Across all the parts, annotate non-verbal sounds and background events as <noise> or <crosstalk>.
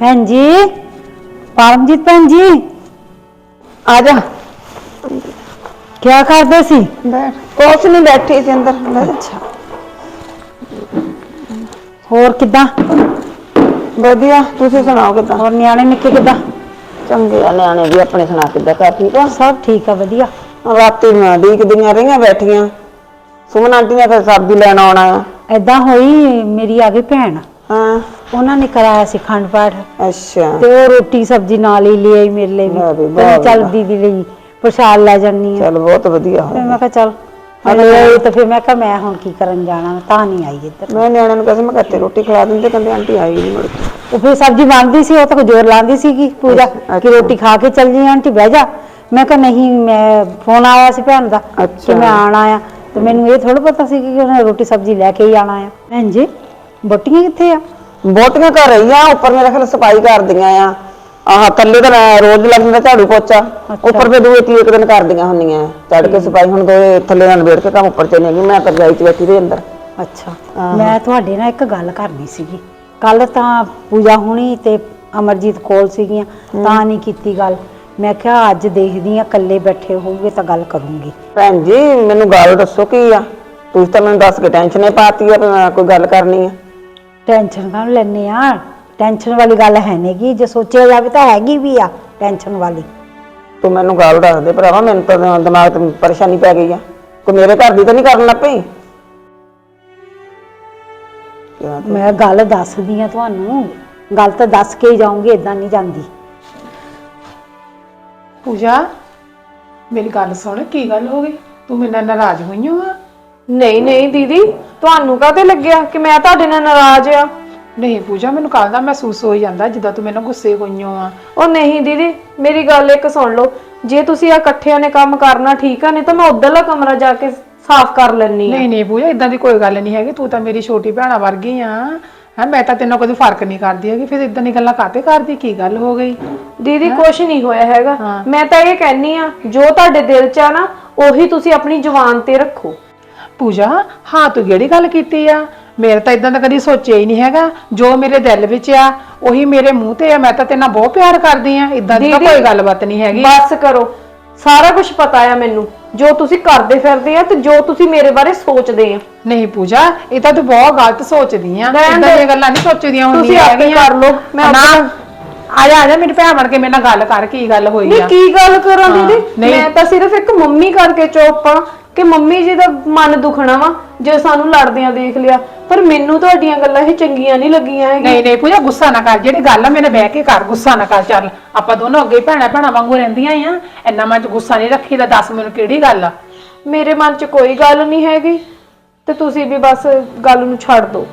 ਭੈਣ ਜੀ? ਪਰਮਜੀਤ ਭੈਣ ਜੀ? ਆ ਜਾ। ਕੀ ਕਰਦੇ ਸੀ? ਬੈਠ। ਕੁਛ ਨਹੀਂ ਬੈਠੀ ਸੀ ਅੰਦਰ। ਅੱਛਾ। ਹੋਰ ਕਿੱਦਾਂ? ਵਧੀਆ। ਤੁਸੀਂ ਸੁਣਾਓ ਕਿਦਾਂ? ਹੋਰ ਨਿਆਣੇ ਨਿੱਕੇ ਕਿੱਦਾਂ? ਚੰਗੇ ਆ। ਨਿਆਣੇ ਵੀ ਆਪਣੇ ਸੁਣਾ ਕਿੱਦਾਂ? ਘਰ ਠੀਕ ਆ? ਸਭ ਠੀਕ ਆ ਵਧੀਆ। ਰਾਤੀ ਮੈਂ ਡੀਕਦੀਆਂ ਰਹੀਆਂ ਬੈਠੀਆਂ। ਸੁਮਨ ਆਂਟੀ ਨੇ ਫਿਰ ਸਬਜ਼ੀ ਲੈਣ ਆਉਣਾ ਆ। ਐਦਾਂ ਹੋਈ ਮੇਰੀ ਆ ਗਈ ਭੈਣ। ਹਾਂ। ਉਹਨਾਂ ਨੇ ਕਰਾਇਆ ਸੀ ਖੰਡ ਪਾਠ। ਅੱਛਾ। ਤੇ ਉਹ ਰੋਟੀ ਸਬਜ਼ੀ ਨਾਲ ਹੀ ਲਈ ਆਈ ਮੇਰੇ ਲਈ ਵੀ। ਵਾਹ ਵੀ ਵਾਹ ਚੱਲ ਵਾਹ। ਦੀਦੀ ਲਈ ਪ੍ਰਸ਼ਾਦ ਲੈ ਜਾਨੀ ਆ ਚਲ ਬਹੁਤ ਵਧੀਆ ਫਿਰ ਹੋਇਆ। ਮੈਂ ਕਿਹਾ ਚੱਲ ਹਲੇ ਆਈ ਤਾਂ ਫਿਰ ਮੈਂ ਕਿਹਾ ਮੈਂ ਹੁਣ ਕੀ ਕਰਨ ਜਾਣਾ ਤਾਂ ਨਹੀਂ ਆਈ ਇੱਧਰ। ਮੈਂ ਨਿਆਣਿਆਂ ਨੂੰ ਕਹਿੰਦਾ ਮੈਂ ਘੱਟੇ ਰੋਟੀ ਖਿਲਾ ਦਿੰਦੇ ਕਹਿੰਦੇ ਆਂਟੀ ਆਈ ਨਹੀਂ ਮੁੜ ਕੇ। ਉਹ ਫਿਰ ਸਬਜ਼ੀ ਬਣਦੀ ਸੀ ਉਹ ਤਾਂ ਜ਼ੋਰ ਲਾਉਂਦੀ ਸੀਗੀ ਪੂਜਾ ਅੱਛਾ। ਕਿ ਰੋਟੀ ਖਾ ਕੇ ਚੱਲ ਜੀ ਆਂਟੀ ਬਹਿ ਜਾ। ਮੈਂ ਕਿਹਾ ਨਹੀਂ ਮੈਂ ਫੋਨ ਆਇਆ ਸੀ ਭੈਣ ਦਾ ਕਿ ਅੱਛਾ। ਮੈਂ ਆਣਾ ਆ ਤੇ ਮੈਨੂੰ ਇਹ ਥੋੜਾ ਪਤਾ ਸੀ ਕਿ ਉਹਨੇ ਰੋਟੀ ਸਬਜ਼ੀ ਲੈ ਕੇ ਹੀ ਆਣਾ ਆ। ਭੈਣ ਜੀ ਬੋਟੀਆਂ ਕਿੱਥੇ ਆ? ਬਹੁਤੀਆਂ ਘਰ ਰਹੀਆਂ ਉੱਪਰ ਮੇਰੇ ਖਿਆਲ ਸਫ਼ਾਈ ਕਰਦੀਆਂ ਆ। ਆਹ ਥੱਲੇ ਤਾਂ ਮੈਂ ਰੋਜ਼ ਲੱਗਦਾ ਝਾੜੂ ਪੋਚਾ। ਉੱਪਰ ਫਿਰ ਦੂਏ ਤੀਏ ਕੁ ਦਿਨ ਕਰਦੀਆਂ ਹੁੰਦੀਆਂ ਚੜ ਕੇ ਸਫ਼ਾਈ ਹੁਣ ਦੋਏ ਥੱਲੇ ਨਾਲ ਨਵੇੜ ਕੇ ਕੰਮ ਉੱਪਰ ਚਲੇ ਗਈ ਮੈਂ ਤਾਂ ਰਜਾਈ ਚ ਬੈਠੀ ਰਹੀ ਅੰਦਰ। ਅੱਛਾ। ਮੈਂ ਤੁਹਾਡੇ ਨਾਲ ਇੱਕ ਗੱਲ ਕਰਨੀ ਸੀਗੀ। ਕੱਲ ਤਾਂ ਪੂਜਾ ਹੁਣੀ ਤੇ ਅਮਰਜੀਤ ਕੋਲ ਸੀਗੀਆਂ ਤਾਂ ਨਹੀਂ ਕੀਤੀ ਗੱਲ। ਮੈਂ ਕਿਹਾ ਅੱਜ ਦੇਖਦੀ ਆ ਇਕੱਲੇ ਬੈਠੇ ਹੋਊਗੇ ਤਾਂ ਗੱਲ ਕਰੂੰਗੀ। ਭੈਣ ਜੀ ਮੈਨੂੰ ਗੱਲ ਦੱਸੋ ਕੀ ਆ? ਤੁਸੀਂ ਤਾਂ ਮੈਨੂੰ ਦੱਸ ਕੇ ਟੈਨਸ਼ਨ ਹੀ ਪਾਤੀ ਆ ਵੀ ਮੈਂ ਕੋਈ ਗੱਲ ਕਰਨੀ ਆ। ਟੈਨਸ਼ਨ ਕਾਹਨੂੰ ਲੈਨੇ ਆ? ਟੈਨਸ਼ਨ ਵਾਲੀ ਗੱਲ ਹੈ ਨਹੀਂਗੀ ਜੇ ਸੋਚਿਆ ਜਾਵੇ ਤਾਂ ਹੈਗੀ ਵੀ ਆ ਟੈਨਸ਼ਨ ਵਾਲੀ। ਤੂੰ ਮੈਨੂੰ ਗੱਲ ਦੱਸ ਦੇ ਭਰਾਵਾ ਮੈਨੂੰ ਤਾਂ ਦਿਮਾਗ ਤੇ ਪਰੇਸ਼ਾਨੀ ਪੈ ਗਈ ਆ। ਕੋਈ ਮੇਰੇ ਘਰ ਦੀ ਤਾਂ ਨਹੀਂ ਕਰਨ ਲੱਗ ਪਈ? ਕਿਆ ਤੂੰ- ਮੈਂ ਗੱਲ ਦੱਸਦੀ ਆ ਤੁਹਾਨੂੰ। ਗੱਲ ਤਾਂ ਦੱਸ ਕੇ ਹੀ ਜਾਊਂਗੀ ਇਦਾਂ ਨਹੀਂ ਜਾਂਦੀ। ਪੂਜਾ ਮੇਰੀ ਗੱਲ ਸੁਣ ਕੀ ਗੱਲ ਹੋ ਗਈ? ਤੂੰ ਮੇਰੇ ਨਾਲ ਨਾਰਾਜ਼ ਹੋਈ ਹੋ ਆ? ਨਹੀਂ ਨਹੀਂ ਦੀਦੀ ਤੁਹਾਨੂੰ ਕਾਹਤੇ ਲੱਗਿਆ ਕਿ ਮੈਂ ਤੁਹਾਡੇ ਨਾਲ ਨਾਰਾਜ਼ ਆ? ਨਹੀਂ ਪੂਜਾ ਮੈਨੂੰ ਕੱਲ ਦਾ ਮਹਿਸੂਸ ਹੋਈ ਜਾਂਦਾ ਜਿੱਦਾਂ ਤੂੰ ਮੈਨੂੰ ਗੁੱਸੇ ਹੋਈ ਹੋ ਆ ਉਹ ਨਹੀਂ ਦੀਦੀ ਮੇਰੀ ਗੱਲ ਇੱਕ ਸੁਣ ਲਓ। ਜੇ ਤੁਸੀਂ ਆ ਇਕੱਠਿਆਂ ਨੇ ਕੰਮ ਕਰਨਾ ਠੀਕ ਆ ਨਹੀਂ ਤਾਂ ਮੈਂ ਉਧਰਲਾ ਕਮਰਾ ਜਾ ਕੇ ਸਾਫ਼ ਕਰ ਲੈਣੀ ਆ। ਨਹੀਂ ਨਹੀਂ ਪੂਜਾ ਇਦਾਂ ਦੀ ਕੋਈ ਗੱਲ ਨਹੀਂ ਹੈਗੀ। ਤੂੰ ਤਾਂ ਮੇਰੀ ਛੋਟੀ ਭੈਣਾ ਵਰਗੀ ਆ। ਹੈ ਮੈਂ ਤਾਂ ਤੈਨੂੰ ਕਦੇ ਫ਼ਰਕ ਨਹੀਂ ਕਰਦੀ ਹੈਗੀ। ਫਿਰ ਇਦਾਂ ਦੀ ਗੱਲਾਂ ਕਾਤੇ ਕਰਦੀ? ਕੀ ਗੱਲ ਹੋ ਗਈ? ਦੀਦੀ ਕੁਝ ਨਹੀਂ ਹੋਇਆ ਹੈਗਾ। ਮੈਂ ਤਾਂ ਇਹ ਕਹਿਨੀ ਆ ਜੋ ਤੁਹਾਡੇ ਦਿਲ 'ਚ ਆ ਨਾ ਉਹੀ ਤੁਸੀਂ ਆਪਣੀ ਜ਼ੁਬਾਨ ਤੇ ਰੱਖੋ। ਪੂਜਾ ਹਾਂ ਤੂੰ ਕਿਹੜੀ ਗੱਲ ਕੀਤੀ ਆ? ਮੇਰੇ ਤਾਂ ਇਦਾਂ ਦਾ ਕਦੀ ਸੋਚਿਆ ਹੀ ਨਹੀਂ ਹੈਗਾ। ਜੋ ਮੇਰੇ ਦਿਲ ਵਿੱਚ ਆ ਉਹੀ ਮੇਰੇ ਮੂੰਹ ਤੇ ਆ। ਮੈਂ ਤਾਂ ਤੇਰੇ ਨਾਲ ਬਹੁਤ ਪਿਆਰ ਕਰਦੀ ਆ। ਇਦਾਂ ਦੀ ਤਾਂ ਦੀਦੀ, ਕੋਈ ਗੱਲਬਾਤ ਨਹੀਂ ਹੈਗੀ। ਬਸ ਕਰੋ। ਸਾਰਾ ਕੁਝ ਪਤਾ ਆ ਮੈਨੂੰ। ਜੋ ਤੁਸੀਂ ਕਰਦੇ ਫਿਰਦੇ ਆ ਤੇ ਜੋ ਤੁਸੀਂ ਮੇਰੇ ਬਾਰੇ ਸੋਚਦੇ ਆ। ਨਹੀਂ ਪੂਜਾ ਇਹ ਤਾਂ ਤੂੰ ਬਹੁਤ ਗਲਤ ਸੋਚਦੀ ਆ। ਰਹਿਣ ਇਦਾਂ ਦੇ। ਦੀਆਂ ਗੱਲਾਂ ਨਹੀਂ ਸੋਚਦੀਆਂ ਹੁੰਦੀਆਂ ਤੁਸੀਂ ਆਪੇ ਹੈਗੀਆਂ। ਕਰ ਲਓ, ਮੈਂ ਨਾ ਆਪੇ- ਆ ਜਾ ਆ ਜਾ ਮੇਰੀ ਭੈਣ ਬਣ ਕੇ ਮੇਰੇ ਨਾਲ ਗੱਲ ਕਰ ਕੀ ਗੱਲ ਹੋਈ ਨਹੀਂ ਆ। ਕੀ ਗੱਲ ਕਰਾਂ ਹਾਂ, ਦੀਦੀ? ਨਹੀਂ। ਮੈਂ ਤਾਂ ਸਿਰਫ ਇੱਕ ਮੰਮੀ ਕਰਕੇ ਚੁੱਪ ਆ। ਕਿ ਮੰਮੀ ਜੀ ਦਾ ਮਨ ਦੁਖਣਾ ਵਾ ਜੇ ਸਾਨੂੰ ਲੜਦਿਆਂ ਦੇਖ ਲਿਆ। ਪਰ ਮੈਨੂੰ ਤੁਹਾਡੀਆਂ ਗੱਲਾਂ ਇਹ ਚੰਗੀਆਂ ਨਹੀਂ ਲੱਗੀਆਂ ਹੈਗੀਆਂ। ਨਹੀਂ ਨਹੀਂ ਪੂਜਾ ਗੁੱਸਾ ਨਾ ਕਰ। ਜਿਹੜੀ ਗੱਲ ਆ ਮੈਨੇ ਬਹਿ ਕੇ ਕਰ। ਗੁੱਸਾ ਨਾ ਕਰ ਚੱਲ। ਆਪਾਂ ਦੋਨੋਂ ਅੱਗੇ ਭੈਣਾ ਭੈਣਾ ਵਾਂਗੂ ਰਹਿੰਦੀਆਂ ਆ। ਇੰਨਾ ਮਨ ਚ ਗੁੱਸਾ ਨਹੀਂ ਰੱਖੀਦਾ। ਦੱਸ ਮੈਨੂੰ ਕਿਹੜੀ ਗੱਲ ਆ? ਮੇਰੇ ਮਨ 'ਚ ਕੋਈ ਗੱਲ ਨਹੀਂ ਹੈਗੀ। ਤੇ ਤੁਸੀਂ ਵੀ ਬਸ ਗੱਲ ਨੂੰ ਛੱਡ ਦਿਓ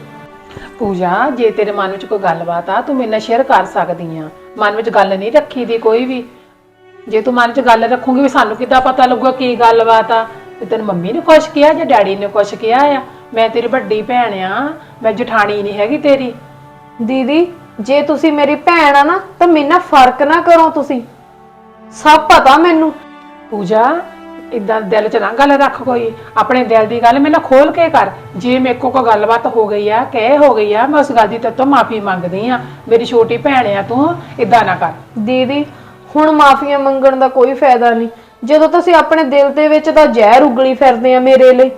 ਪੂਜਾ ਜੇ ਤੇਰੇ ਮਨ ਵਿੱਚ ਕੋਈ ਗੱਲਬਾਤ ਆ ਤੂੰ ਮੇਰੇ ਨਾਲ ਸ਼ੇਅਰ ਕਰ ਸਕਦੀ ਆ। ਮਨ ਵਿੱਚ ਗੱਲ ਨਹੀਂ ਰੱਖੀ ਦੀ ਕੋਈ ਵੀ। ਜੇ ਤੂੰ ਮਨ 'ਚ ਗੱਲ ਰੱਖੂਗੀ ਵੀ ਸਾਨੂੰ ਕਿੱਦਾਂ ਪਤਾ ਲੱਗੂਗਾ ਕੀ ਗੱਲਬਾਤ ਆ। ਤੇ ਤੈਨੂੰ ਮੰਮੀ ਨੇ ਕੁਛ ਕਿਹਾ ਜਾਂ ਡੈਡੀ ਨੇ ਕੁਛ ਕਿਹਾ ਆ? ਮੈਂ ਤੇਰੀ ਵੱਡੀ ਭੈਣ ਆ ਮੈਂ ਜਠਾਣੀ ਨਹੀਂ ਹੈਗੀ ਤੇਰੀ। ਦੀਦੀ ਜੇ ਤੁਸੀਂ ਮੇਰੀ ਭੈਣ ਆ ਨਾ ਤਾਂ ਮੇਰੇ ਨਾਲ ਫ਼ਰਕ ਨਾ ਕਰੋ ਤੁਸੀਂ। ਸਭ ਪਤਾ ਮੈਨੂੰ। ਪੂਜਾ ਇਦਾਂ ਦਿਲ 'ਚ ਨਾ ਗੱਲ ਰੱਖ ਕੋਈ। ਆਪਣੇ ਦਿਲ ਦੀ ਗੱਲ ਮੈਨੂੰ ਖੋਲ ਕੇ ਕਰ। ਜੇ ਮੇਰੇ ਕੋ ਕੋਈ ਗੱਲਬਾਤ ਹੋ ਗਈ ਆ ਕਹਿ ਹੋ ਗਈ ਆ ਮੈਂ ਉਸ ਗੱਲ ਦੀ ਤੇਰੇ ਤੋਂ ਮਾਫੀ ਮੰਗਦੀ ਆ। ਮੇਰੀ ਛੋਟੀ ਭੈਣ ਆ ਤੂੰ ਇਦਾਂ ਨਾ ਕਰ। ਦੀਦੀ ਹੁਣ ਮਾਫੀਆਂ ਮੰਗਣ ਦਾ ਕੋਈ ਫਾਇਦਾ ਨਹੀਂ। ਜਦੋਂ ਤੁਸੀਂ ਆਪਣੇ ਦਿਲ ਦੇ ਵਿੱਚ ਤਾਂ ਜ਼ਹਿਰ ਉਗਲੀ ਫਿਰਦੇ ਆ ਮੇਰੇ ਲਈ।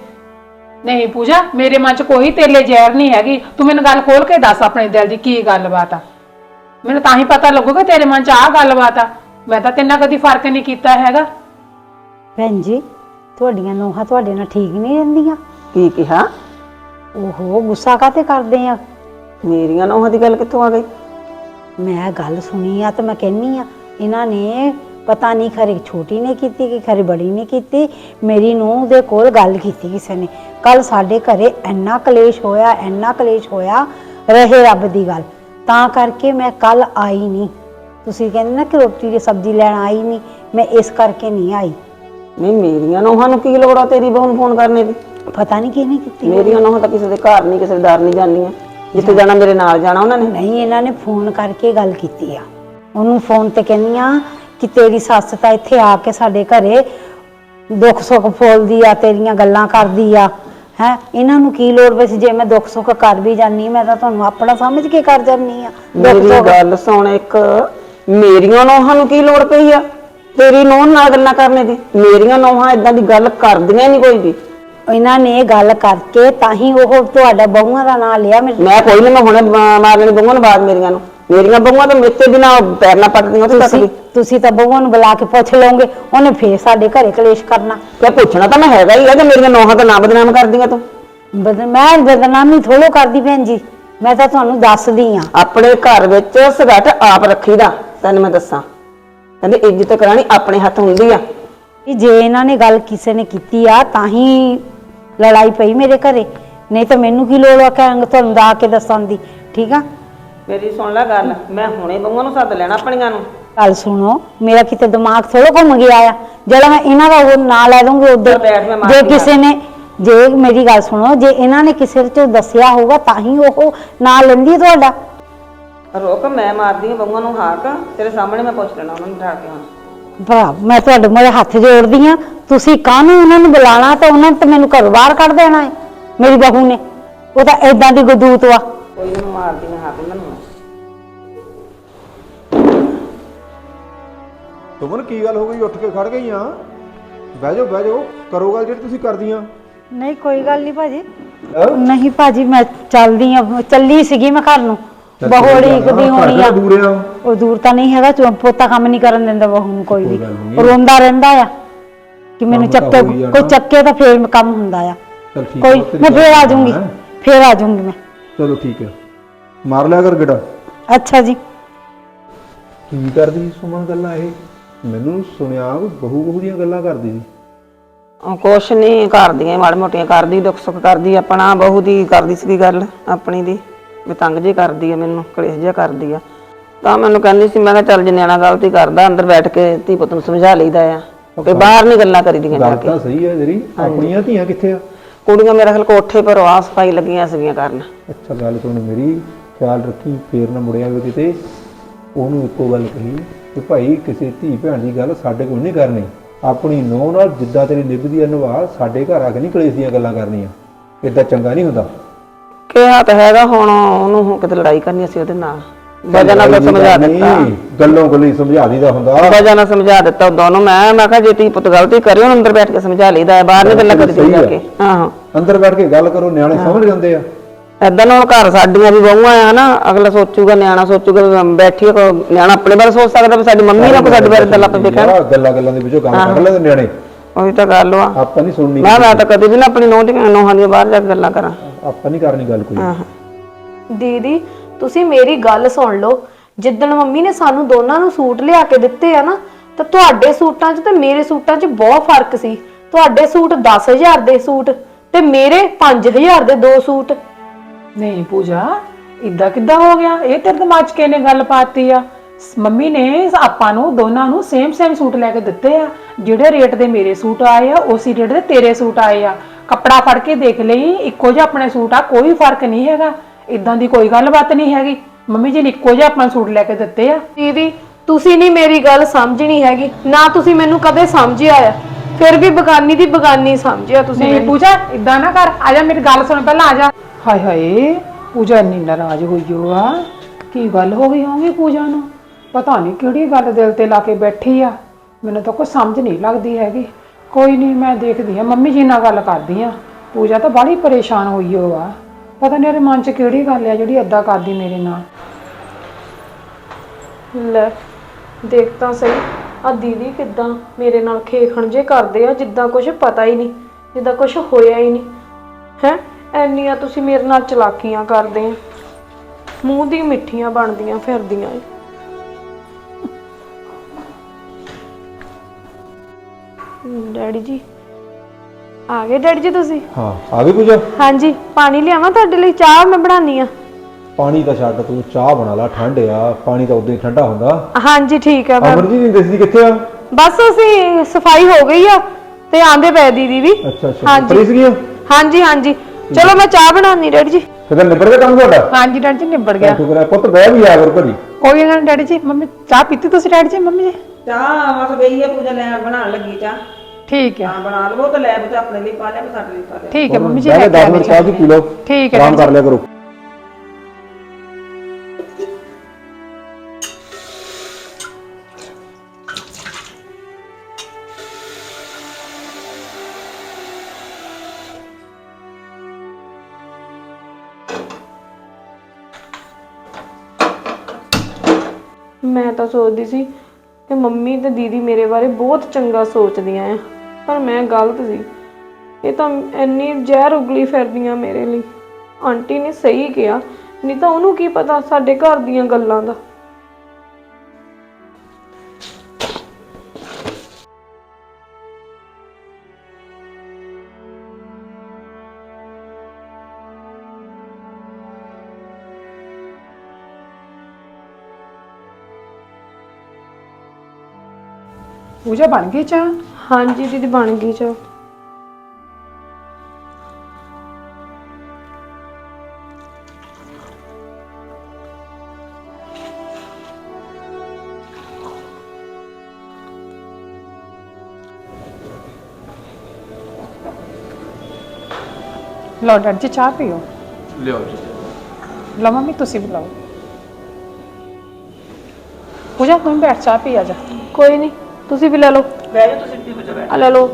ਨਹੀਂ ਪੂਜਾ ਮੇਰੇ ਮਨ 'ਚ ਕੋਈ ਤੇਲੇ ਜ਼ਹਿਰ ਨਹੀਂ ਹੈਗੀ। ਤੂੰ ਮੈਨੂੰ ਗੱਲ ਖੋਲ ਕੇ ਦੱਸ ਆਪਣੇ ਦਿਲ ਦੀ ਕੀ ਗੱਲਬਾਤ ਆ। ਮੈਨੂੰ ਤਾਂ ਹੀ ਪਤਾ ਲੱਗੂਗਾ ਤੇਰੇ ਮਨ 'ਚ ਆਹ ਗੱਲਬਾਤ ਆ। ਮੈਂ ਤਾਂ ਤੇਰੇ ਨਾਲ ਕਦੀ ਫ਼ਰਕ ਨਹੀਂ ਕੀਤਾ ਹੈਗਾ। ਭੈਣ ਜੀ ਤੁਹਾਡੀਆਂ ਨੋਹਾਂ ਤੁਹਾਡੇ ਨਾਲ ਠੀਕ ਨਹੀਂ ਰਹਿੰਦੀਆਂ। ਕੀ ਕਿਹਾ? ਓਹੋ ਗੁੱਸਾ ਕਾਤੇ ਕਰਦੇ ਆ? ਮੇਰੀਆਂ ਨੌਹਾਂ ਦੀ ਗੱਲ ਕਿੱਥੋਂ ਆ ਗਈ? ਮੈਂ ਗੱਲ ਸੁਣੀ ਆ ਤੇ ਮੈਂ ਕਹਿੰਨੀ ਆ ਇਹਨਾਂ ਨੇ ਪਤਾ ਨਹੀਂ ਖਰੇ ਛੋਟੀ ਨੇ ਕੀਤੀ ਕਿ ਖਰੇ ਬੜੀ ਨੇ ਕੀਤੀ। ਮੇਰੀ ਨੂੰਹ ਦੇ ਕੋਲ ਗੱਲ ਕੀਤੀ ਕਿਸੇ ਨੇ। ਕੱਲ ਸਾਡੇ ਘਰੇ ਇੰਨਾ ਕਲੇਸ਼ ਹੋਇਆ ਇੰਨਾ ਕਲੇਸ਼ ਹੋਇਆ ਰਹੇ ਰੱਬ ਦੀ ਗੱਲ। ਤਾਂ ਕਰਕੇ ਮੈਂ ਕੱਲ ਆਈ ਨਹੀਂ। ਤੁਸੀਂ ਕਹਿੰਦੇ ਨਾ ਕਿ ਰੋਟੀ ਦੀ ਸਬਜ਼ੀ ਲੈਣ ਆਈ ਨਹੀਂ। ਮੈਂ ਇਸ ਕਰਕੇ ਨਹੀਂ ਆਈ। ਨਹੀਂ ਮੇਰੀਆਂ ਨੌਹਾਂ ਨੂੰ ਕੀ ਲੋੜ ਆ ਤੇਰੀ ਬਹੂ ਨੂੰ ਫੋਨ ਕਰਨੇ ਦੀ? ਪਤਾ ਨਹੀਂ ਕਿਹਨੇ ਕੀਤੀ। ਮੇਰੀਆਂ ਨੌਹਾਂ ਤਾਂ ਕਿਸੇ ਦੇ ਘਰ ਨਹੀਂ ਕਿਸੇ ਦੇ ਦਰ ਨਹੀਂ ਜਾਂਦੀਆਂ। ਜਿੱਥੇ ਜਾਣਾ ਮੇਰੇ ਨਾਲ ਜਾਣਾ ਉਹਨਾਂ ਨੇ। ਨਹੀਂ ਇਹਨਾਂ ਨੇ ਫੋਨ ਕਰਕੇ ਗੱਲ ਕੀਤੀ ਆ। ਉਹਨੂੰ ਫੋਨ ਤੇ ਕਹਿੰਦੀ ਆ ਕਿ ਤੇਰੀ ਸੱਸ ਤਾਂ ਇੱਥੇ ਆ ਕੇ ਸਾਡੇ ਘਰੇ ਦੁੱਖ ਸੁੱਖ ਫੋਲਦੀ ਆ ਤੇਰੀਆਂ ਗੱਲਾਂ ਕਰਦੀ ਆ ਹੈ? ਇਹਨਾਂ ਨੂੰ ਕੀ ਲੋੜ ਵੇ ਸੀ ਜੇ ਮੈਂ ਦੁੱਖ ਸੁੱਖ ਕਰ ਵੀ ਜਾਨੀ ਮੈਂ ਤਾਂ ਤੁਹਾਨੂੰ ਆਪਣਾ ਸਮਝ ਕੇ ਕਰ ਜਾਨੀ ਆ। ਦੁੱਖ ਮੇਰੀ ਸੁੱਖ ਗੱਲ ਸੁਣ ਇੱਕ ਮੇਰੀਆਂ ਨੋਹਾਂ ਨੂੰ ਕੀ ਲੋੜ ਪਈ ਆ? ਤੇਰੀ ਨੋਹ ਨਾਲ ਗੱਲਾਂ ਕਰਨੇ ਦੀ। ਮੇਰੀਆਂ ਨੋਹਾਂ ਇਦਾਂ ਦੀ ਗੱਲ ਕਰਦੀਆਂ ਨਹੀਂ ਕੋਈ ਵੀ। ਇਹਨਾਂ ਨੇ ਗੱਲ ਕਰਕੇ ਤਾਂ ਹੀ ਉਹ ਤੁਹਾਡਾ ਬਹੂਆਂ ਦਾ ਨਾਂ ਲਿਆ ਮੇਰੇ ਮੈਂ ਕੋਈ ਨਹੀਂ ਮੈਂ ਹੁਣੇ ਮਾਰ ਲੈਣੀ ਬਹੂਆਂ ਨੂੰ ਬਾਅਦ ਮੇਰੀਆਂ ਨੂੰ। ਮੇਰੀਆਂ ਬਹੂਆਂ ਤਾਂ ਮੇਤੇ ਬਿਨਾ ਪੈਰ ਨਾ ਪੱਟਦੀਆਂ ਤੱਕ ਤੁਸੀਂ ਵੀ ਤੁਸੀਂ ਤਾਂ ਬਹੂਆਂ ਨੂੰ ਬੁਲਾ ਕੇ ਪੁੱਛ ਲਓਗੇ ਉਹਨੇ ਫੇਰ ਸਾਡੇ ਘਰੇ ਕਲੇਸ਼ ਕਰਨਾ। ਤੇ ਪੁੱਛਣਾ ਤਾਂ ਮੈਂ ਹੈਗਾ ਹੀ ਆ ਕਿ ਮੇਰੀਆਂ ਨੋਹਾਂ ਦਾ ਨਾਮ ਬਦਨਾਮ ਕਰਦੀਆਂ ਤੂੰ। ਬਦ ਮੈਂ ਬਦਨਾਮੀ ਥੋੜੋ ਕਰਦੀ ਭੈਣ ਜੀ। ਮੈਂ ਤਾਂ ਤੁਹਾਨੂੰ ਦੱਸਦੀ ਆ ਆਪਣੇ ਘਰ ਵਿੱਚ ਸਗਟ ਆਪ ਰੱਖੀਦਾ ਤੈਨੂੰ ਮੈਂ ਦੱਸਾਂ। ਕਹਿੰਦੇ ਇੱਜ਼ਤ ਕਰਾਣੀ ਆਪਣੇ ਹੱਥ ਹੁੰਦੀ ਆ। ਕਿ ਜੇ ਇਹਨਾਂ ਨੇ ਗੱਲ ਕਿਸੇ ਨੇ ਕੀਤੀ ਆ ਤਾਂ ਹੀ ਲੜਾਈ ਪਈ ਮੇਰੇ ਘਰੇ। ਨਹੀਂ ਤਾਂ ਮੈਨੂੰ ਕੀ ਲੋੜ ਆ ਕਹਿਣ ਤੁਹਾਨੂੰ ਦਾ ਕੇ ਦੱਸਣ ਦੀ ਠੀਕ ਆ? ਮੇਰੀ ਸੁਣ ਲੈ ਗੱਲ ਮੈਂ ਹੁਣੇ ਬਹੂਆਂ ਨੂੰ ਸੱਦ ਲੈਣਾ ਆਪਣੀਆਂ ਨੂੰ। ਗੱਲ ਸੁਣੋ ਮੇਰਾ ਕਿਤੇ ਦਿਮਾਗ ਥੋੜਾ ਘੁੰਮ ਗਿਆ ਆ। ਜਿਹੜਾ ਮੈਂ ਇਹਨਾਂ ਦਾ ਉਹ ਨਾਂ ਲੈ ਦੂੰਗੀ ਉਧਰ ਚੱਲ ਬੈਠ, ਮੈਂ ਜੇ ਕਿਸੇ ਨੇ ਜੇ ਮੇਰੀ ਗੱਲ ਸੁਣੋ ਜੇ ਇਹਨਾਂ ਨੇ ਕਿਸੇ ਚ ਦੱਸਿਆ ਹੋਊਗਾ ਤਾਂ ਹੀ ਉਹ ਨਾਂ ਲੈਂਦੀ ਹੈ ਤੁਹਾਡਾ। ਰੁਕ ਮੈਂ ਮਾਰਦੀ ਆ ਬਹੂਆਂ ਨੂੰ ਹਾਕ। ਤੇਰੇ ਸਾਹਮਣੇ ਮੈਂ ਪੁੱਛ ਲੈਣਾ ਉਹਨਾਂ ਨੂੰ ਠਾ ਕੇ ਹੁਣ। ਭਰਾ ਮੈਂ ਤੁਹਾਡੇ ਮੂਹਰੇ ਹੱਥ ਜੋੜਦੀ ਆ ਤੁਸੀਂ ਕਾਹਨੂੰ ਉਹਨਾਂ ਨੂੰ ਬੁਲਾਣਾ ਤਾਂ ਉਹਨਾਂ ਨੇ ਤਾਂ ਮੈਨੂੰ ਘਰੋਂ ਬਾਹਰ ਕੱਢ ਦੇਣਾ ਹੈ ਮੇਰੀ ਬਹੂ ਨੇ। ਉਹ ਤਾਂ ਏਦਾਂ ਦੀ ਗਦੂਤ ਵਾ। ਕੋਈ ਨੂੰ ਮਾਰਦੀ ਆ ਤੁਮਨ ਕੀ ਗੱਲ ਹੋ ਗਈ? ਉੱਠ ਕੇ ਖੜ ਗਈਆਂ ਬਹਿ ਜਾਓ ਬਹਿ ਜਾਓ। ਕਰੋ ਗੱਲ ਜਿਹੜੀ ਤੁਸੀਂ ਕਰਦੀਆਂ। ਨਹੀਂ ਕੋਈ ਗੱਲ ਨਹੀਂ ਭਾਜੀ? ਨਹੀਂ ਭਾਜੀ ਮੈਂ ਚੱਲਦੀ ਆ। ਚੱਲੀ ਸੀਗੀ ਮੈਂ ਘਰ ਨੂੰ। ਬਹੋੜੀ ਕਦੀ ਹੋਣੀ ਆ। ਦੂਰ ਆ? ਉਹ ਦੂਰ ਤਾਂ ਨਹੀਂ ਹੈਗਾ ਚੁੱਪ ਪੋਤਾ ਕੰਮ ਨਹੀਂ ਕਰਨ ਦਿੰਦਾ ਬਹੂ ਨੂੰ ਕੋਈ ਵੀ। ਰੋਂਦਾ ਰਹਿੰਦਾ ਆ। ਕਿ ਮੈਨੂੰ ਚੱਕੇ। ਕੋਈ ਚੱਕੇ ਤਾਂ ਫੇਰ ਕੰਮ ਹੁੰਦਾ ਆ। ਕੋਈ ਆ, ਮੈਂ ਫੇਰ ਆ ਜਾਊਂਗੀ? ਫੇਰ ਆ ਜਾਊਂਗੀ ਮੈਂ। ਚਲੋ ਠੀਕ ਹੈ ਮਾਰ ਲਿਆ ਕਰ ਗੇੜਾ ਅੱਛਾ ਜੀ। ਕੀ ਕਰਦੀ ਸੁਮਨ ਗੱਲਾਂ ਇਹ? ਮੈਨੂੰ ਸੁਣਿਆ ਵੀ ਬਹੂ ਬਹੂ ਦੀਆਂ ਗੱਲਾਂ ਕਰਦੀ ਸੀ। ਉਹ ਕੁਛ ਨਹੀਂ ਕਰਦੀਆਂ ਮਾੜ ਮੋਟੀਆਂ ਕਰਦੀ ਦੁੱਖ ਸੁੱਖ ਕਰਦੀ ਆਪਣਾ ਬਹੂ ਦੀ ਕਰਦੀ ਸੀ ਗੱਲ ਆਪਣੀ ਦੀ ਵੀ ਤੰਗ ਜੇ ਕਰਦੀ ਆ ਮੈਨੂੰ ਕਲੇਸ਼ ਜਿਹਾ ਕਰਦੀ ਆ। ਤਾਂ ਮੈਨੂੰ ਕਹਿੰਦੀ ਸੀ ਮੈਂ ਕਿਹਾ ਚੱਲ ਜੇ ਨਿਆਣਾ ਗਲਤੀ ਕਰਦਾ ਅੰਦਰ ਬੈਠ ਕੇ ਧੀ ਪੁੱਤ ਨੂੰ ਸਮਝਾ ਲਈਦਾ ਆ ਤੇ ਬਾਹਰ ਨਹੀਂ ਗੱਲਾਂ ਕਰੀਦੀਆਂ ਜਾ ਗੱਲ ਕੇ। ਤਾਂ ਸਹੀ ਹੈ ਜਿਹੜੀ ਆਪਣੀਆਂ ਧੀਆਂ ਕਿੱਥੇ ਆ? ਕੁੜੀਆਂ ਮੇਰੇ ਖਿਆਲ ਕੋਠੇ ਪਰ ਆ ਸਫ਼ਾਈ ਲੱਗੀਆਂ ਸੀਗੀਆਂ ਕਰਨ। ਅੱਛਾ ਗੱਲ ਸੁਣ ਮੇਰੀ ਖਿਆਲ ਰੱਖੀ ਫੇਰ ਨਾ ਮੁੜਿਆ ਹੋਵੇ ਕਿਤੇ ਉਹਨੂੰ ਇੱਕੋ ਗੱਲ ਕਹੀ ਕਿ ਭਾਈ ਕਿਸੇ ਧੀ ਭੈਣ ਦੀ ਗੱਲ ਸਾਡੇ ਕੋਲ ਨਹੀਂ ਕਰਨੀ। ਆਪਣੀ ਨੂੰਹ ਨਾਲ ਜਿੱਦਾਂ ਤੇਰੀ ਨਿਭਦੀ ਆ ਨਿਭਾ ਸਾਡੇ ਘਰ ਆ ਕੇ ਨਹੀਂ ਕਲੇਸ਼ ਦੀਆਂ ਗੱਲਾਂ ਕਰਨੀਆਂ। ਇਦਾਂ ਚੰਗਾ ਨਹੀਂ ਹੁੰਦਾ। ਕਿਹਾ ਤਾਂ ਹੈਗਾ ਹੁਣ ਉਹਨੂੰ ਹੁਣ ਕਿਤੇ ਲੜਾਈ ਕਰਨੀ ਸੀ ਉਹਦੇ ਨਾਲ। ਵਜ੍ਹਾ ਨਾਲ ਤਾਂ ਸਮਝਾ ਦਿੱਤਾ। ਨਹੀਂ, ਗੱਲੋਂ ਗੱਲੀ ਸਮਝਾ ਦੀਦਾ ਹੁੰਦਾ। ਵਜ੍ਹਾ ਨਾਲ ਸਮਝਾ ਦਿੱਤਾ ਦੋਨੋਂ ਮੈਂ ਮੈਂ ਕਿਹਾ ਜੇ ਤੀ ਪੁੱਤ ਗਲਤੀ ਕਰੇ ਉਹਨੂੰ ਅੰਦਰ ਬੈਠ ਕੇ ਸਮਝਾ ਲਈਦਾ। ਹੈ ਬਾਹਰ ਨਹੀਂ ਗੱਲਾਂ ਕਰੀਦੀਆਂ ਜਾ ਕੇ। ਆਹੋ ਅੰਦਰ ਬੈਠ ਕੇ ਗੱਲ ਕਰੋ ਨਿਆਣੇ ਸਮਝ ਜਾਂਦੇ ਆ। ਏਦਾਂ ਨਾਲ ਘਰ ਸਾਡੀਆਂ ਵੀ ਬਹੂਆਂ ਆ ਨਾ ਅਗਲਾ ਸੋਚੂਗਾ ਨਿਆਣਾ ਸੋਚੂਗਾ ਵੀ ਬੈਠੀ ਆ, ਕੋਈ ਨਿਆਣਾ ਆਪਣੇ ਬਾਰੇ ਸੋਚ ਸਕਦਾ ਵੀ ਸਾਡੀ ਮੰਮੀ ਨਾ ਕੋਈ ਸਾਡੇ ਬਾਰੇ ਗੱਲਾਂ ਪੇ ਯਾਰ, ਗੱਲਾਂ ਗੱਲਾਂ ਦੇ ਵਿੱਚੋਂ ਕੰਮ ਕੱਢ ਲੈਂਦੇ ਨਿਆਣੇ। ਉਹੀ ਤਾਂ ਗੱਲ ਵਾ। ਆਪਾਂ ਨਹੀਂ ਸੁਣਨੀ ਮੈਂ ਮੈਂ ਤਾਂ ਕਦੇ ਵੀ ਨਾ ਆਪਣੀ ਨੋਹ ਦੀਆਂ ਨੋਹਾਂ ਦੀਆਂ ਬਾਹਰ ਜਾ ਕੇ ਗੱਲਾਂ ਕਰਾਂ। ਆਪਾਂ ਨਹੀਂ ਕਰਨੀ ਗੱਲ ਕੋਈ। ਦੀਦੀ ਤੁਸੀਂ ਮੇਰੀ ਗੱਲ ਸੁਣ ਲਓ। ਜਿੱਦਣ ਮੰਮੀ ਨੇ ਸਾਨੂੰ ਦੋਨਾਂ ਨੂੰ ਸੂਟ ਲਿਆ ਕੇ ਦਿੱਤੇ ਆ ਨਾ ਤਾਂ ਤੁਹਾਡੇ ਸੂਟਾਂ 'ਚ ਤੇ ਮੇਰੇ ਸੂਟਾਂ 'ਚ ਬਹੁਤ ਫ਼ਰਕ ਸੀ। ਤੁਹਾਡੇ ਸੂਟ 10000 ਦੇ ਸੂਟ ਤੇ ਮੇਰੇ 5000 ਦੇ ਦੋ ਸੂਟ। ਨਹੀਂ ਪੂਜਾ ਇਦਾਂ ਕਿੱਦਾਂ ਹੋ ਗਿਆ? ਇਹ ਤੇਰੇ ਦਿਮਾਗ 'ਚ ਕਿਹਨੇ ਗੱਲ ਪਾਤੀ ਆ? ਮੰਮੀ ਨੇ ਆਪਾਂ ਨੂੰ ਦੋਨਾਂ ਨੂੰ ਸੇਮ ਸੇਮ ਸੂਟ ਲੈ ਕੇ ਦਿੱਤੇ ਆ। ਜਿਹੜੇ ਰੇਟ ਦੇ ਮੇਰੇ ਸੂਟ ਆਏ ਆ ਉਸੇ ਰੇਟ ਦੇ ਤੇਰੇ ਸੂਟ ਆਏ ਆ। ਕੱਪੜਾ ਫੜ ਕੇ ਦੇਖ ਲਈ ਇੱਕੋ ਜਿਹਾ ਆਪਣੇ ਸੂਟ ਆ ਕੋਈ ਫ਼ਰਕ ਨਹੀਂ ਹੈਗਾ। ਇਦਾਂ ਦੀ ਕੋਈ ਗੱਲਬਾਤ ਨਹੀਂ ਹੈਗੀ। ਮੰਮੀ ਜੀ ਨੇ ਇੱਕੋ ਜਿਹਾ ਆਪਣਾ ਸੂਟ ਲੈ ਕੇ ਦਿੱਤੇ ਆ। ਦੀਦੀ ਤੁਸੀਂ ਨਹੀਂ ਮੇਰੀ ਗੱਲ ਸਮਝਣੀ ਹੈਗੀ। ਨਾ ਤੁਸੀਂ ਮੈਨੂੰ ਕਦੇ ਸਮਝਿਆ ਆ। ਫਿਰ ਵੀ ਬਗਾਨੀ ਦੀ ਬਗਾਨੀ ਸਮਝਿਆ ਤੁਸੀਂ ਨਹੀਂ ਪੂਜਾ ਇਦਾਂ ਨਾ ਕਰ। ਆ ਜਾ ਮੇਰੀ ਗੱਲ ਸੁਣ ਪਹਿਲਾਂ ਆ ਜਾ। ਹਾਏ ਹਾਏ, ਪੂਜਾ ਇੰਨੀ ਨਾਰਾਜ਼ ਹੋਈ ਓ ਆ। ਕੀ ਗੱਲ ਹੋ ਗਈ ਹੋਗੀ ਪੂਜਾ ਨੂੰ? ਪਤਾ ਨਹੀਂ ਕਿਹੜੀ ਗੱਲ ਦਿਲ ਤੇ ਲਾ ਕੇ ਬੈਠੀ ਆ। ਮੈਨੂੰ ਤਾਂ ਕੋਈ ਸਮਝ ਨਹੀਂ ਲੱਗਦੀ ਹੈਗੀ। ਕੋਈ ਨਹੀਂ ਮੈਂ ਦੇਖਦੀ ਆ, ਮੰਮੀ ਜੀ ਨਾਲ ਗੱਲ ਕਰਦੀ ਆ। ਪੂਜਾ ਤਾਂ ਬੜੀ ਪਰੇਸ਼ਾਨ ਹੋਈ ਓ ਆ। ਪਤਾ ਨਹੀਂ ਇਹਦੇ ਮਨ 'ਚ ਕਿਹੜੀ ਗੱਲ ਆ ਜਿਹੜੀ ਏਦਾਂ ਕਰਦੀ ਮੇਰੇ ਨਾਲ। ਲੈ, ਦੇਖ ਤਾਂ ਸਹੀ ਆ ਦੀਦੀ ਕਿੱਦਾਂ ਮੇਰੇ ਨਾਲ ਖੇਖਣ ਜੇ ਕਰਦੇ ਆ, ਜਿੱਦਾਂ ਕੁਝ ਪਤਾ ਹੀ ਨਹੀਂ ਜਿੱਦਾਂ ਕੁਝ ਹੋਇਆ ਹੀ ਨਹੀਂ ਹੈ? ਐਨੀਆਂ ਤੁਸੀਂ ਮੇਰੇ ਨਾਲ ਚਲਾਕੀਆਂ ਕਰਦੇ ਆ। ਮੂੰਹ ਦੀ ਮਿੱਠੀਆਂ ਬਣਦੀਆਂ ਫਿਰਦੀਆਂ ਏ। ਡੈਡੀ ਜੀ ਆ ਗਏ ਡੈਡੀ ਜੀ ਤੁਸੀਂ? ਹਾਂ ਆ ਗਈ ਪੂਜਾ? ਹਾਂਜੀ ਪਾਣੀ ਲਿਆਵਾਂ ਤੁਹਾਡੇ ਲਈ? ਚਾਹ ਮੈਂ ਬਣਾਉਣੀ ਆ। ਪਾਣੀ ਤਾਂ ਛੱਡ ਤੂੰ ਚਾਹ ਬਣਾ ਲਾ ਠੰਡ ਆ ਪਾਣੀ ਤਾਂ ਉਦੋਂ ਹੀ ਠੰਡਾ ਹੁੰਦਾ। ਹਾਂਜੀ ਠੀਕ ਆ ਮੈਂ ਅਮਰਜੀਤ ਨਹੀਂ ਦੱਸਦੀ ਕਿੱਥੇ ਆ? ਬਸ ਅਸੀਂ ਸਫ਼ਾਈ ਹੋ ਗਈ ਆ ਤੇ ਆਂਦੇ ਪਏ ਦੀਦੀ ਵੀ। ਅੱਛਾ ਅੱਛਾ ਹਾਂਜੀ ਹਾਂਜੀ। ਚਲੋ ਮੈਂ ਚਾਹ ਬਣਾਉਣੀ ਡੈਡੀ ਜੀ। ਫਿਰ ਤਾਂ ਨਿਬੜ ਗਿਆ ਕੰਮ ਤੁਹਾਡਾ? ਹਾਂਜੀ ਡੈਡੀ ਜੀ ਨਿਬੜ ਗਿਆ। ਸ਼ੁਕਰ ਹੈ। ਪੁੱਤ ਬਹਿ ਵੀ ਆ ਕਰ ਭਰੀ ਕੋਈ ਨਾ ਡੈਡੀ ਜੀ ਮੰਮੀ ਚਾਹ ਪੀਤੀ ਤੁਸੀਂ ਡੈਡੀ ਜੀ ਮੰਮੀ ਜੀ? ਚਾਹ ਬਸ ਗਈ ਹੈ ਪੂਜਾ ਲੈਣ ਬਣਾਉਣ ਲੱਗੀ ਚਾਹ। ਠੀਕ ਹੈ। ਹਾਂ ਬਣਾ ਲਵੋ ਤੇ ਲੈਬ ਤੇ ਆਪਣੇ ਲਈ ਪਾ ਲਿਆ ਤੇ ਸਾਡੇ ਲਈ ਪਾ ਲਿਆ। ਠੀਕ ਹੈ ਮੰਮੀ ਜੀ ਲੈ ਕੇ ਕੇ 10 ਆਉਂਦੇ ਮਿੰਟ ਚਾਹ ਦੀ ਪੀ ਲਓ। ਠੀਕ ਹੈ ਆਰਾਮ ਕਰ ਲਿਆ ਕਰੋ। ਮੈਂ ਤਾਂ ਸੋਚਦੀ ਸੀ ਕਿ ਮੰਮੀ ਤੇ ਦੀਦੀ ਮੇਰੇ ਬਾਰੇ ਬਹੁਤ ਚੰਗਾ ਸੋਚਦੀਆਂ ਆ, ਪਰ ਮੈਂ ਗਲਤ ਸੀ। ਇਹ ਤਾਂ ਇੰਨੀ ਜ਼ਹਿਰ ਉਗਲੀ ਫਿਰਦੀਆਂ ਮੇਰੇ ਲਈ। ਆਂਟੀ ਨੇ ਸਹੀ ਕਿਹਾ, ਨਹੀਂ ਤਾਂ ਉਹਨੂੰ ਕੀ ਪਤਾ ਸਾਡੇ ਘਰ ਦੀਆਂ ਗੱਲਾਂ ਦਾ। ਪੂਜਾ ਬਣ ਗਈ ਚਾਹ? ਹਾਂਜੀ ਦੀਦੀ ਬਣ ਗਈ ਚੋ ਲਓ ਡੈਡ ਜੀ ਚਾਹ ਪੀਓ। ਲਿਓ ਜੀ। ਲਓ ਮੰਮੀ ਤੁਸੀਂ ਬੁਲਾਓ ਪੂਜਾ ਤੂੰ ਬੈਠ ਚਾਹ ਪੀ ਆ ਜਾ। ਕੋਈ ਨਹੀਂ ਤੁਸੀਂ ਵੀ ਲੈ ਲਓ। ਬਹਿ ਜਾ ਤੁਸੀਂ ਵੀ ਬਚੋ ਆ ਲੈ ਲਓ।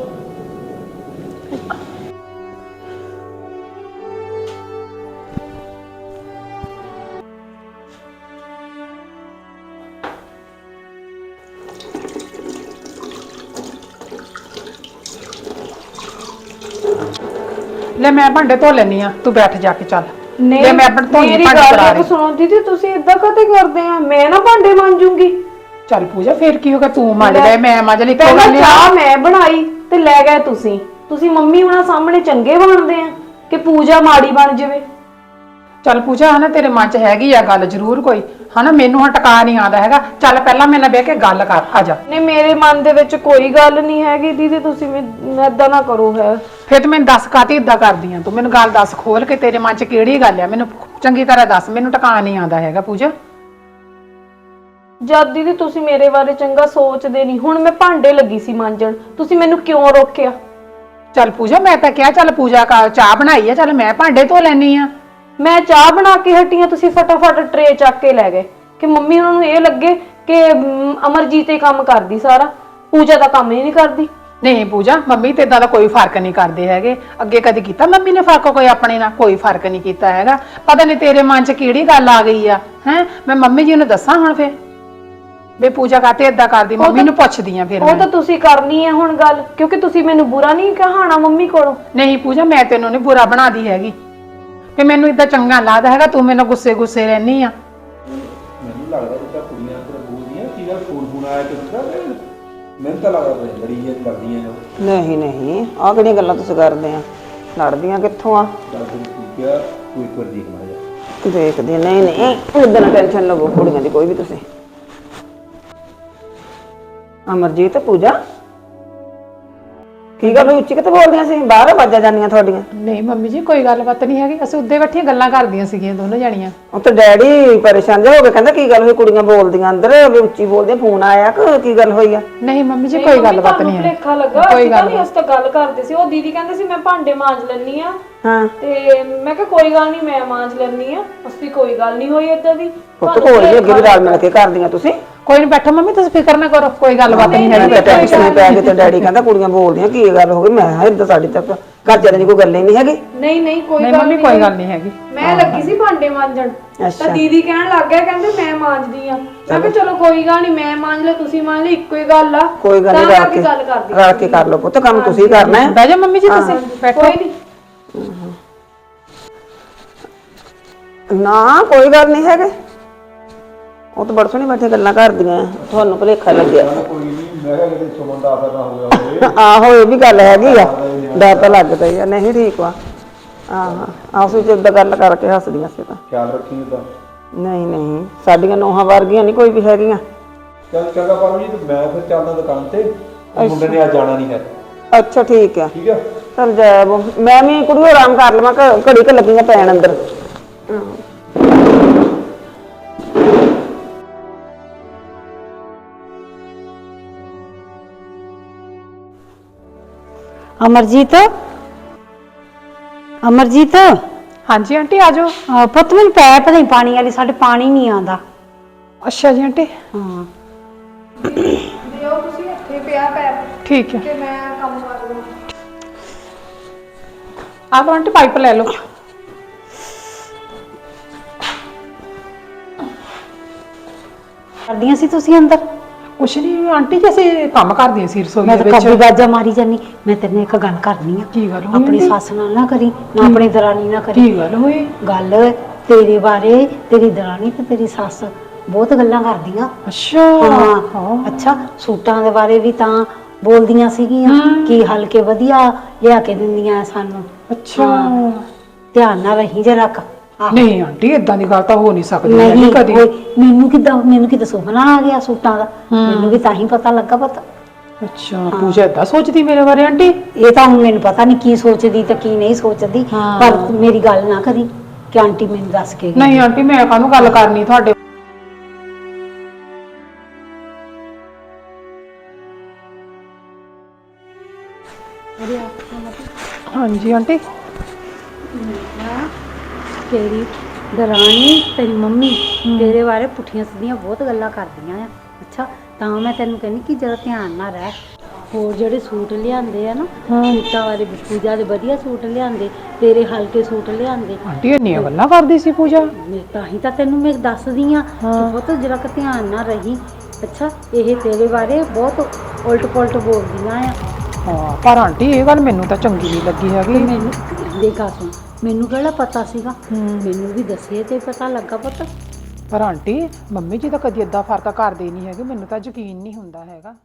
ਲੈ ਮੈਂ ਭਾਂਡੇ ਧੋ ਲੈਣੀ ਆ ਤੂੰ ਬੈਠ ਜਾ ਕੇ ਚੱਲ। ਲੈ ਮੈਂ ਆਪਣੇ ਧੋਣੀ ਮੇਰੀ ਭਾਂਡੇ ਗੱਲ ਕਰਾ ਇੱਕ ਰਹੀ। ਸੁਣੋ ਦੀਦੀ ਤੁਸੀਂ ਇਦਾਂ ਕਦੇ ਕਰਦੇ ਆ? ਮੈਂ ਨਾ ਭਾਂਡੇ ਮਾਂਜੂਗੀ। ਚੱਲ ਪੂਜਾ ਫੇਰ ਕੀ ਹੋਗਾ ਤੂੰ ਮੰਜ ਲੈ। ਮੈਂ ਮੰਜ ਲਈ ਪਹਿਲਾਂ ਕੋਈ ਚਾਹ ਮੈਂ ਬਣਾਈ ਤੇ ਲੈ ਗਏ ਤੁਸੀਂ। ਤੁਸੀਂ ਮੰਮੀ ਹੁਣਾਂ ਸਾਹਮਣੇ ਚੰਗੇ ਬਣਦੇ ਆ ਕਿ ਪੂਜਾ ਮਾੜੀ ਬਣ ਜਾਵੇ। ਚੱਲ ਪੂਜਾ ਹਨਾ ਤੇਰੇ ਮਨ 'ਚ ਹੈਗੀ ਆ ਗੱਲ ਜ਼ਰੂਰ ਕੋਈ। ਹਨਾ ਮੈਨੂੰ ਹਾਂ ਟਕਾ ਨਹੀਂ ਆਉਂਦਾ ਹੈਗਾ। ਚੱਲ ਪਹਿਲਾਂ ਮੇਰੇ ਨਾਲ ਬਹਿ ਕੇ ਗੱਲ ਕਰ ਆ ਜਾ। ਨੇ ਮੇਰੇ ਮਨ ਦੇ ਵਿੱਚ ਕੋਈ ਗੱਲ ਨਹੀਂ ਹੈਗੀ ਦੀਦੀ ਤੁਸੀਂ ਏਦਾਂ ਨਾ ਕਰੋ ਹੈ। ਫਿਰ ਤੂੰ ਮੈਨੂੰ ਦੱਸ ਕਾਤੀ ਇਦਾਂ ਕਰਦੀ ਆ? ਤੂੰ ਮੈਨੂੰ ਗੱਲ ਦੱਸ ਖੋਲ ਕੇ ਤੇਰੇ ਮਨ 'ਚ ਕਿਹੜੀ ਗੱਲ ਆ? ਮੈਨੂੰ ਚੰਗੀ ਤਰ੍ਹਾਂ ਦੱਸ ਮੈਨੂੰ ਟਕਾ ਨਹੀਂ ਆਉਂਦਾ ਹੈਗਾ ਪੂਜਾ। ਜਦ ਦੀਦੀ ਤੁਸੀਂ ਮੇਰੇ ਬਾਰੇ ਚੰਗਾ ਸੋਚਦੇ ਨਹੀਂ ਹੁਣ ਮੈਂ ਭਾਂਡੇ ਲੱਗੀ ਸੀ ਮਾਂਜਣ ਤੁਸੀਂ ਮੈਨੂੰ ਕਿਉਂ ਰੋਕਿਆ? ਚੱਲ ਪੂਜਾ ਮੈਂ ਤਾਂ ਕਿਹਾ ਚੱਲ ਪੂਜਾ ਕਾ ਚਾਹ ਬਣਾਈ ਆ ਚੱਲ ਮੈਂ ਭਾਂਡੇ ਧੋ ਲੈਣੀ ਆ। ਮੈਂ ਚਾਹ ਬਣਾ ਕੇ ਹਟੀ ਹਾਂ ਤੁਸੀਂ ਫਟਾਫਟ ਟਰੇ ਚੱਕ ਕੇ ਲੈ ਗਏ। ਕਿ ਮੰਮੀ ਉਹਨਾਂ ਨੂੰ ਇਹ ਲੱਗੇ ਕਿ ਅਮ, ਅਮਰਜੀਤ ਇਹ ਕੰਮ ਕਰਦੀ ਸਾਰਾ ਪੂਜਾ ਦਾ ਕੰਮ ਹੀ ਨਹੀਂ ਕਰਦੀ। ਨਹੀਂ ਪੂਜਾ ਮੰਮੀ ਤੇ ਇਦਾਂ ਦਾ ਕੋਈ ਫ਼ਰਕ ਨਹੀਂ ਕਰਦੇ ਹੈਗੇ। ਅੱਗੇ ਕਦੇ ਕੀਤਾ ਮੰਮੀ ਨੇ ਫ਼ਰਕ ਕੋਈ ਆਪਣੇ ਨਾਲ ਕੋਈ ਫ਼ਰਕ ਨਹੀਂ ਕੀਤਾ ਹੈਗਾ। ਪਤਾ ਨਹੀਂ ਤੇਰੇ ਮਨ 'ਚ ਕਿਹੜੀ ਗੱਲ ਆ ਗਈ ਆ ਹੈ? ਮੈਂ ਮੰਮੀ ਜੀ ਨੂੰ ਦੱਸਾਂ ਹੁਣ ਫੇਰ? ਬੇ ਪੂਜਾ ਕਾਤੇ ਇਦਾਂ ਕਰਦੀ ਮੰਮੀ ਨੂੰ ਪੁੱਛਦੀ ਆ ਫਿਰ ਉਹ ਮੈਂ। ਤਾਂ ਤੁਸੀਂ ਕਰਨੀ ਹੈ ਹੁਣ ਗੱਲ ਕਿਉਂਕਿ ਤੁਸੀਂ ਮੈਨੂੰ ਬੁਰਾ ਨਹੀਂ ਕਹਾਣਾ ਮੰਮੀ ਕੋਲੋਂ। ਨਹੀਂ ਪੂਜਾ ਮੈਂ ਤੈਨੂੰ ਨਹੀਂ ਬੁਰਾ ਬਣਾਦੀ ਹੈਗੀ। ਕਿ ਮੈਨੂੰ ਇਦਾਂ ਚੰਗਾ ਲੱਗਦਾ ਹੈਗਾ ਤੂੰ ਮੈਨੂੰ ਗੁੱਸੇ ਗੁੱਸੇ ਰਹਿਨੀ ਆ। ਮੈਨੂੰ ਲੱਗਦਾ ਕਿ ਤਾਂ ਕੁੜੀਆਂ ਤੇ ਬੋਲਦੀਆਂ ਕੀ ਗੱਲ ਫੋਨ ਫੋਨ ਆਇਆ ਕਿ ਦਾ ਮੈਨੂੰ ਤਾਂ ਲੱਗਦਾ ਤੁਸੀਂ ਲੜੀ ਜੇ ਕਰਦੀਆਂ ਜੋ ਨਹੀਂ ਨਹੀਂ ਆਹ ਕਿਹੜੀਆਂ ਗੱਲਾਂ ਤੁਸੀਂ ਕਰਦੇ ਆ? ਲੜਦੀਆਂ ਕਿੱਥੋਂ ਆ? ਕੀ ਕਿਹਾ ਦੇਖ ਦੇਖਦੀ। ਨਹੀਂ ਨਹੀਂ ਨਾ ਟੈਨਸ਼ਨ ਲਵੋ ਕੁੜੀਆਂ ਦੀ ਕੋਈ ਵੀ ਤੁਸੀਂ। ਅਮਰਜੀਤ ਪੂਜਾ। ਕੀ ਗੱਲ ਹੋਈ? ਉੱਚੀ ਕਿਤੇ ਬੋਲਦੀਆਂ ਸੀ? ਬਾਹਰ ਆਵਾਜ਼ਾਂ ਜਾਂਦੀਆਂ ਤੁਹਾਡੀਆਂ। ਨਹੀਂ ਮੰਮੀ ਜੀ ਕੋਈ ਗੱਲਬਾਤ ਨਹੀਂ ਹੈਗੀ। ਅਸੀਂ ਉੱਦੇ ਬੈਠੀਆਂ ਗੱਲਾਂ ਕਰਦੀਆਂ ਸੀਗੀਆਂ ਦੋਨੋਂ ਜਣੀਆਂ। ਉਹ ਤੇ ਡੈਡੀ ਪਰੇਸ਼ਾਨ ਜਿਹਾ ਹੋ ਕੇ ਕਹਿੰਦਾ ਕੀ ਗੱਲ ਹੋਈ? ਕੁੜੀਆਂ ਬੋਲਦੀਆਂ ਅੰਦਰ ਵੀ ਉੱਚੀ ਬੋਲਦੀਆਂ ਫੋਨ ਆਇਆ ਕਿ ਕੀ ਗੱਲ ਹੋਈ ਆ? ਨਹੀਂ ਮੰਮੀ ਜੀ ਕੋਈ ਗੱਲਬਾਤ ਨਹੀਂ ਹੈ। ਭੁਲੇਖਾ ਲੱਗਾ। ਕੋਈ ਗੱਲ ਨਹੀਂ। ਉਸ ਤੋਂ ਗੱਲ ਕਰਦੇ ਸੀ। ਉਹ ਦੀਦੀ ਕਹਿੰਦੇ ਸੀ ਮੈਂ ਭਾਂਡੇ ਮਾਂਜ ਲੈਣੀ ਆ ਹਾਂ। ਤੇ ਮੈਂ ਕਿਹਾ ਕੋਈ ਗੱਲ ਨਹੀਂ ਮੈਂ ਮਾਂਜ ਲੈਣੀ ਆ ਅਸੀਂ ਕੋਈ ਗੱਲ ਨਹੀਂ ਹੋਈ ਏਦਾਂ ਦੀ। ਪੁੱਤ ਕੋਲ ਵੀ ਅੱਗੇ ਵੀ ਰਲ ਮਿਲ ਕੇ ਕਰਦੀਆਂ ਤੁਸੀਂ। ਕੋਈ ਨਹੀਂ ਬੈਠੋ ਮੰਮੀ ਤੁਸੀਂ ਫਿਕਰ ਨਾ ਕਰੋ ਕੋਈ ਗੱਲਬਾਤ ਨਹੀਂ ਮੈਂ ਹੈਗੀ। ਤਾਂ ਟੈਨਸ਼ਨ ਪੈ ਗਈ ਤੇ ਡੈਡੀ ਕਹਿੰਦਾ ਕੁੜੀਆਂ ਬੋਲਦੀਆਂ ਕੀ ਗੱਲ ਹੋ ਗਈ? ਮੈਂ ਕਿਹਾ ਏਦਾਂ ਸਾਡੀ ਤੱਕ ਘਰ ਦੀ ਕੋਈ ਗੱਲ ਹੀ ਨਹੀਂ ਹੈਗੀ। ਨਹੀਂ ਨਹੀਂ ਕੋਈ ਨਹੀਂ ਗੱਲ ਮੰਮੀ ਕੋਈ ਗੱਲ ਨਹੀਂ ਹੈਗੀ। ਮੈਂ ਲੱਗੀ ਸੀ ਭਾਂਡੇ ਮਾਂਜਣ। ਅੱਛਾ। ਤਾਂ ਦੀਦੀ ਕਹਿਣ ਲੱਗ ਗਿਆ ਕਹਿੰਦੇ ਮੈਂ ਮਾਂਜਦੀ ਆ ਮੈਂ ਕਿਹਾ ਚਲੋ। ਕੋਈ ਗੱਲ ਨਹੀਂ ਮੈਂ ਮਾਂਜ ਲੈ ਤੁਸੀਂ ਮਾਂਜ ਲੈ ਇੱਕੋ ਹੀ ਗੱਲ ਆ। ਕੋਈ ਗੱਲ ਨਹੀਂ ਤਾਂ ਰਲ ਕਰਕੇ ਕੇ ਗੱਲ ਕਰਦੀ ਰਲ ਕੇ ਕਰ ਲਓ ਪੁੱਤ ਕੰਮ ਤੁਸੀਂ ਕਰਨਾ ਹੈ। ਬਹਿ ਜਾ ਮੰਮੀ ਜੀ ਤੁਸੀਂ ਬੈਠੋ। ਕੋਈ ਨਹੀਂ ਨਾ ਕੋਈ ਗੱਲ ਨਹੀਂ ਹੈਗੇ। ਉਹ ਤਾਂ ਬੜ ਸੋਹਣੀ ਬੈਠੇ ਗੱਲਾਂ ਕਰਦੀਆਂ। ਤੁਹਾਨੂੰ ਭੁਲੇਖਾ ਲੱਗਿਆ। ਕੋਈ ਨਹੀਂ ਮੈਂ ਕਿਹਾ ਕਿਤੇ ਸੁਮਨ ਦਾ ਅਸਰ ਨਾ ਹੋਇਆ ਹੋਵੇ <laughs> ਆਹੋ ਇਹ ਵੀ ਗੱਲ ਹੈਗੀ ਆ। ਡਰ ਤਾਂ ਲੱਗਦਾ। ਹੀ ਆ। ਨਹੀਂ ਠੀਕ ਵਾ। ਆਹ ਆਪਸ ਵਿੱਚ ਏਦਾਂ ਗੱਲ ਕਰਕੇ ਹੱਸਦੀਆਂ ਸੀ ਤਾਂ। ਖਿਆਲ ਰੱਖੀ ਉਹਦਾ ਨਹੀਂ ਨਹੀਂ। ਸਾਡੀਆਂ ਨੋਹਾਂ ਵਰਗੀਆਂ ਨਹੀਂ ਕੋਈ ਵੀ ਹੈਗੀਆਂ। ਚੱਲ ਚੰਗਾ ਪਰਮ ਜੀ ਤੇ ਮੈਂ ਫਿਰ ਚੱਲਦਾ ਦੁਕਾਨ ਤੇ। ਮੁੰਡੇ ਨੇ ਅੱਜ ਜਾਣਾ ਨਹੀਂ ਹੈ। ਅੱਛਾ ਠੀਕ ਆ। ਠੀਕ ਆ? ਚਲ ਜਾਇਬ ਮੈਂ ਵੀ ਕੁੜੀ ਆਰਾਮ ਕਰ ਲਵਾਂ ਘ- ਘੜੀ ਕ ਲੱਗੀਆਂ ਪੈਣ ਅੰਦਰ। ਅਮਰਜੀਤ? ਅਮਰਜੀਤ? ਹਾਂਜੀ ਆਂਟੀ ਆ ਜਾਓ। ਆ, ਪੁੱਤ ਮੈਨੂੰ ਪੈ ਪਤਾ ਨਹੀਂ ਪਾਣੀ ਵਾਲੀ ਸਾਡੇ ਪਾਣੀ ਨਹੀਂ ਆਉਂਦਾ। ਅੱਛਾ ਜੀ ਆਂਟੀ। ਹਾਂ। ਦਿਓ ਤੁਸੀਂ ਇੱਥੇ ਪਿਆ ਪੈਰ ਠੀਕ ਹੈ। ਤੇ ਮੈਂ ਕੰਮ ਕਰ ਲਵਾਂ। ਆ ਲਓ ਆਂਟੀ ਪਾਈਪ ਲੈ ਲਓ। ਕਰਦੀਆਂ ਸੀ ਤੁਸੀਂ ਅੰਦਰ? ਕੁਛ ਨਹੀਂ ਆਂਟੀ ਜੀ ਅਸੀਂ ਕੰਮ ਕਰਦੀਆਂ ਸੀ ਰਸੋਈ ਮੈਂ ਦੇ ਤਾਂ ਵਿੱਚ। ਕੱਬੀ ਬਾਜਾ ਮਾਰੀ ਜਾਨੀ ਮੈਂ ਤੇਰੇ ਨਾਲ ਇੱਕ ਗੱਲ ਕਰਨੀ ਆ। ਕੀ ਗੱਲ ਹੋਈ ਆਪਣੀ ਆਂਟੀ? ਸੱਸ ਨਾਲ ਨਾ ਕਰੀ ਨਾ ਆਪਣੀ ਦਰਾਣੀ ਨਾਲ ਕਰੀ। ਕੀ ਗੱਲ ਹੋਈ? ਗੱਲ ਤੇਰੇ ਬਾਰੇ ਤੇਰੀ ਦਰਾਣੀ ਤੇ ਤੇਰੀ ਸੱਸ ਬਹੁਤ ਗੱਲਾਂ ਕਰਦੀਆਂ। ਅੱਛਾ। ਹਾਂ। ਅੱਛਾ ਸੂਟਾਂ ਦੇ ਬਾਰੇ ਵੀ ਤਾਂ ਬੋਲਦੀਆਂ ਸੀਗੀਆਂ ਕਿ ਹਲਕੇ ਵਧੀਆ ਲਿਆ ਕੇ ਦਿੰਦੀਆਂ ਸਾਨੂੰ। ਅੱਛਾ। ਧਿਆਨ ਨਾਲ ਰਹੀ ਜਰਾ ਕ ਨਹੀਂ ਆਂਟੀ ਇਦਾਂ ਦੀ ਗੱਲ ਤਾਂ ਹੋ ਨਹੀਂ ਸਕਦੀ ਨਹੀਂ ਕਦੀ। ਕੋਈ- ਮੈਨੂੰ ਕਿਦਾਂ ਮੈਨੂੰ ਕਿਦਾਂ ਸੁਪਨਾ ਆ ਗਿਆ ਸੂਟਾਂ ਦਾ। ਮੈਨੂੰ ਵੀ ਤਾਂ ਹੀ ਪਤਾ ਲੱਗਾ ਪਤਾ। ਅੱਛਾ ਪੂਜਾ ਇਦਾਂ ਸੋਚਦੀ ਮੇਰੇ ਬਾਰੇ ਆਂਟੀ? ਇਹ ਤਾਂ ਹੁਣ ਮੈਨੂੰ ਪਤਾ ਨਹੀਂ ਕੀ ਸੋਚਦੀ ਤੇ ਕੀ ਨਹੀਂ ਸੋਚਦੀ ਹਾਂ। ਪਰ ਮੇਰੀ ਗੱਲ ਨਾ ਕਰੀ ਕਿ ਆਂਟੀ ਮੈਨੂੰ ਦੱਸ ਕੇ ਗਈ। ਨਹੀਂ ਆਂਟੀ ਮੈਂ ਕਾਹਨੂੰ ਗੱਲ ਕਰਨੀ ਤੁਹਾਡੇ ਹਾਂਜੀ ਆਂਟੀ। ਤੇਰੀ ਦਰਾਣੀ ਤੇਰੀ ਮੰਮੀ ਤੇਰੇ ਬਾਰੇ ਪੁੱਠੀਆਂ ਸਿੱਧੀਆਂ ਬਹੁਤ ਗੱਲਾਂ ਕਰਦੀਆਂ ਆ। ਅੱਛਾ ਤਾਂ ਮੈਂ ਤੈਨੂੰ ਕਹਿੰਦੀ ਕਿ ਜਰਾ ਧਿਆਨ ਨਾਲ ਰਹਿ। ਹੋਰ ਜਿਹੜੇ ਸੂਟ ਲਿਆਂਦੇ ਆ ਨਾ ਸੂਟਾਂ ਵਾਲੇ ਪੂਜਾ ਦੇ ਵਧੀਆ ਸੂਟ ਲਿਆਂਦੇ ਤੇਰੇ ਹਲਕੇ ਸੂਟ ਲਿਆਂਦੇ। ਆਂਟੀ ਇੰਨੀਆਂ ਗੱਲਾਂ ਕਰਦੀ ਸੀ ਪੂਜਾ? ਮੈਂ ਤਾਂ ਹੀ ਤਾਂ ਤੈਨੂੰ ਮੈਂ ਦੱਸਦੀ ਆ ਬਹੁਤ ਜਰਾ ਧਿਆਨ ਨਾਲ ਰਹੀ। ਅੱਛਾ ਇਹ ਤੇਰੇ ਬਾਰੇ ਬਹੁਤ ਉਲਟ ਪੁਲਟ ਬੋਲਦੀਆਂ ਆ। ਹਾਂ ਪਰ ਆਂਟੀ ਇਹ ਗੱਲ ਮੈਨੂੰ ਤਾਂ ਚੰਗੀ ਨਹੀਂ ਲੱਗੀ ਤੇ ਹੈਗੀ। ਮੈਨੂੰ ਦੇਖਾ ਸੁਣ ਮੈਨੂੰ ਕਿਹੜਾ ਪਤਾ ਸੀਗਾ? ਮੈਨੂੰ ਵੀ ਦੱਸੇ ਤੇ ਪਤਾ ਲੱਗਾ ਪਤਾ। ਪਰ ਆਂਟੀ ਮੰਮੀ ਜੀ ਤਾਂ ਕਦੀ ਏਦਾਂ ਫ਼ਰਕ ਕਰਦੇ ਨਹੀਂ ਹੈਗੇ ਮੈਨੂੰ ਤਾਂ ਯਕੀਨ ਨਹੀਂ ਹੁੰਦਾ ਹੈਗਾ।